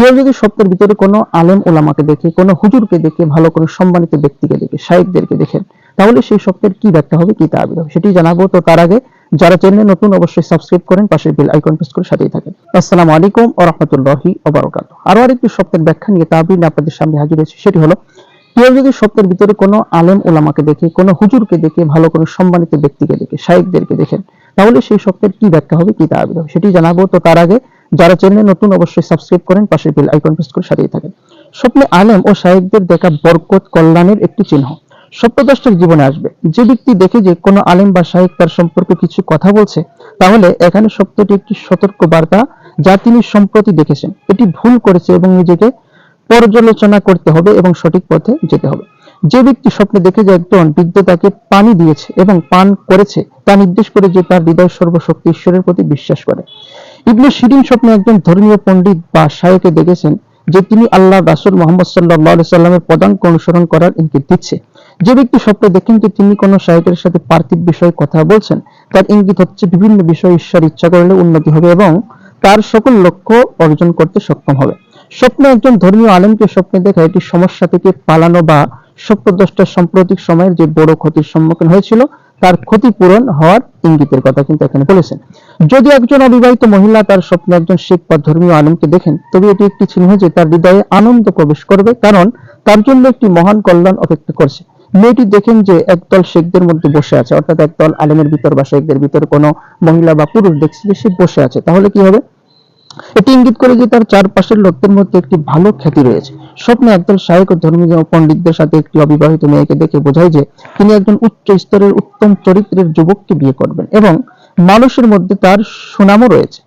কেউ যদি স্বপ্নের ভিতরে কোনো আলেম ওলামাকে দেখে, কোনো হুজুরকে দেখে, ভালো কোনো সম্মানিত ব্যক্তিকে দেখে শাইকদেরকে দেখেন তাহলে সেই স্বপ্নের কি ব্যাখ্যা হবে, কি তাবির হবে? সেটি জানাব। তো তার আগে যারা চ্যানেলে নতুন, অবশ্যই সাবস্ক্রাইব করেন, পাশের বেল আইকন প্রেস করে সাথেই থাকেন। আসসালামু আলাইকুম ওয়া রাহমাতুল্লাহি ওয়া বারাকাতুহু। আরও আরেকটি স্বপ্নের ব্যাখ্যা নিয়ে তাবির আপনাদের সামনে হাজির হয়েছে, সেটি হলো, কেউ যদি স্বপ্নের ভিতরে কোনো আলেম ওলামাকে দেখে, কোনো হুজুরকে দেখে, ভালো কোনো সম্মানিত ব্যক্তিকে দেখে শাইকদেরকে দেখেন তাহলে সেই স্বপ্নের কি ব্যাখ্যা হবে, কি তাবির হবে? সেটি জানাব। তো তার আগে যারা চ্যানেলে নতুন অবশ্যই সাবস্ক্রাইব করেন, পাশের বেল আইকন প্রেস করে সাথেই থাকেন। স্বপ্নে আলেম ও শায়েকদের দেখা বরকত কল্যাণের একটি চিহ্ন। স্বপ্নদ্রষ্টার জীবনে আসবে। যে ব্যক্তি দেখে যে কোনো আলেম বা শাহেক তার সম্পর্কে কিছু কথা বলছে, তাহলে এখানে সত্যটি একটি সতর্ক বার্তা যা তিনি সম্প্রতি দেখেছেন। এটি ভুল করেছে এবং নিজেকে পর্যালোচনা করতে হবে এবং সঠিক পথে যেতে হবে। যে ব্যক্তি স্বপ্নে দেখে যে একজন বৃদ্ধ তাকে পানি দিয়েছে এবং পান করেছে, তা নির্দেশ করে যে তার হৃদয় সর্বশক্তি ঈশ্বরের প্রতি বিশ্বাস করে। ইবনে শিরিন স্বপ্নে একজন ধর্মীয় পণ্ডিত বা শায়কে দেখেছেন যে তিনি আল্লাহ রাসুল মোহাম্মদ সাল্লাহ সাল্লামের পদাঙ্ক অনুসরণ করার ইঙ্গিত দিচ্ছে। যে ব্যক্তি স্বপ্নে দেখেন যে তিনি কোনো শায়কের সাথে পার্থিব বিষয়ে কথা বলছেন, তার ইঙ্গিত হচ্ছে বিভিন্ন বিষয়ে ঈশ্বর ইচ্ছা করলে উন্নতি হবে এবং তার সকল লক্ষ্য অর্জন করতে সক্ষম হবে। স্বপ্নে একজন ধর্মীয় আলেমকে স্বপ্নে দেখা এটি সমস্যা থেকে পালানো বা স্বপ্নদ্রষ্টার সাম্প্রতিক সময়ের যে বড় ক্ষতির সম্মুখীন হয়েছিল তার ক্ষতিপূরণ হওয়ার ইঙ্গিতের কথা কিন্তু এখানে বলেছেন। যদি একজন অবিবাহিত মহিলা তার স্বপ্নে একজন শেখ বা ধর্মীয় আলেমকে দেখেন, তবে এটি একটি চিহ্ন যে তার হৃদয়ে আনন্দ প্রবেশ করবে, কারণ তার জন্য একটি মহান কল্যাণ অপেক্ষা করছে। মেয়েটি দেখেন যে একদল শেখদের মধ্যে বসে আছে, অর্থাৎ একদল আলেমের ভিতর বা শেখদের ভিতর কোনো মহিলা বা পুরুষ দেখছে যে সে বসে আছে। তাহলে কি হবে? এটি ইঙ্গিত করে যে তার চারপাশের লোকদের মধ্যে একটি ভালো খ্যাতি রয়েছে। স্বপ্নে একদল শায়ক ও ধর্মীয় পণ্ডিতদের সাথে একটি অবিবাহিত মেয়েকে দেখে বোঝায় যে তিনি একজন উচ্চ স্তরের উত্তম চরিত্রের যুবককে বিয়ে করবেন এবং মানুষের মধ্যে তার সুনামও রয়েছে।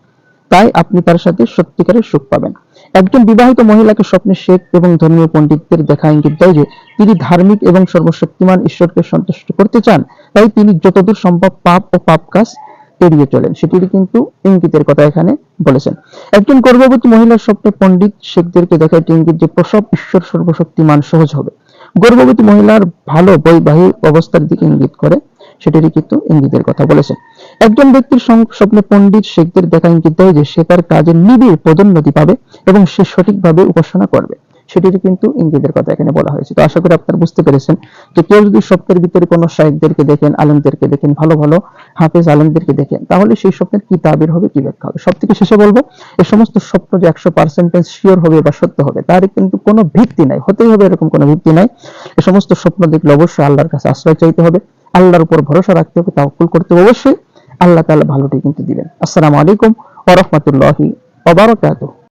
তাই আপনি তার সাথে সত্যিকারের সুখ পাবেন। একজন বিবাহিত মহিলাকে স্বপ্নে শেখ এবং ধর্মীয় পণ্ডিতদের দেখা ইঙ্গিত দেয় যে তিনি ধার্মিক এবং সর্বশক্তিমান ঈশ্বরকে সন্তুষ্ট করতে চান। তাই তিনি যতদূর সম্ভব পাপ ও পাপ কাজ এড়িয়ে চলেন। সেটির কিন্তু ইঙ্গিতের কথা এখানে বলেছেন। একজন গর্ভবতী মহিলার স্বপ্নে পণ্ডিত শেখদেরকে দেখা একটি ইঙ্গিত যে প্রসব ঈশ্বর সর্বশক্তিমান সহজ হবে। গর্ভবতী মহিলার ভালো বৈবাহিক অবস্থার দিকে ইঙ্গিত করে, সেটিরই কিন্তু ইঙ্গিতের কথা বলেছেন। একজন ব্যক্তির স্বপ্নে পণ্ডিত শেখদের দেখা ইঙ্গিত দেয় যে সে তার কাজে নিবিড় পদোন্নতি পাবে এবং সে সঠিকভাবে উপাসনা করবে। সেটিরই কিন্তু ইঙ্গিতের কথা এখানে বলা হয়েছে। তো আশা করি আপনারা বুঝতে পেরেছেন। যে কেউ যদি স্বপ্নের ভিতরে কোনো শাহেকদেরকে দেখেন, আলেমদেরকে দেখেন, ভালো ভালো হাফেজ আলেমদেরকে দেখেন, তাহলে সেই স্বপ্নের কি তাবির হবে, কি ব্যাখ্যা হবে? সব থেকে শেষে বলব এই সমস্ত স্বপ্ন যে একশো পার্সেন্টেজ শিওর হবে বা সত্য হবে তার কিন্তু কোনো ভিত্তি নাই, হতেই হবে এরকম কোনো ভিত্তি নাই। এই সমস্ত স্বপ্ন দেখলে অবশ্যই আল্লাহর কাছে আশ্রয় চাইতে হবে, আল্লাহর উপর ভরসা রাখতে হবে তাওকুল করতে অবশ্যই। আল্লাহ তাআলা ভালোটি কিন্তু দিবেন। আসসালামু আলাইকুম ওয়া রাহমাতুল্লাহি ওয়া বারাকাতুহু।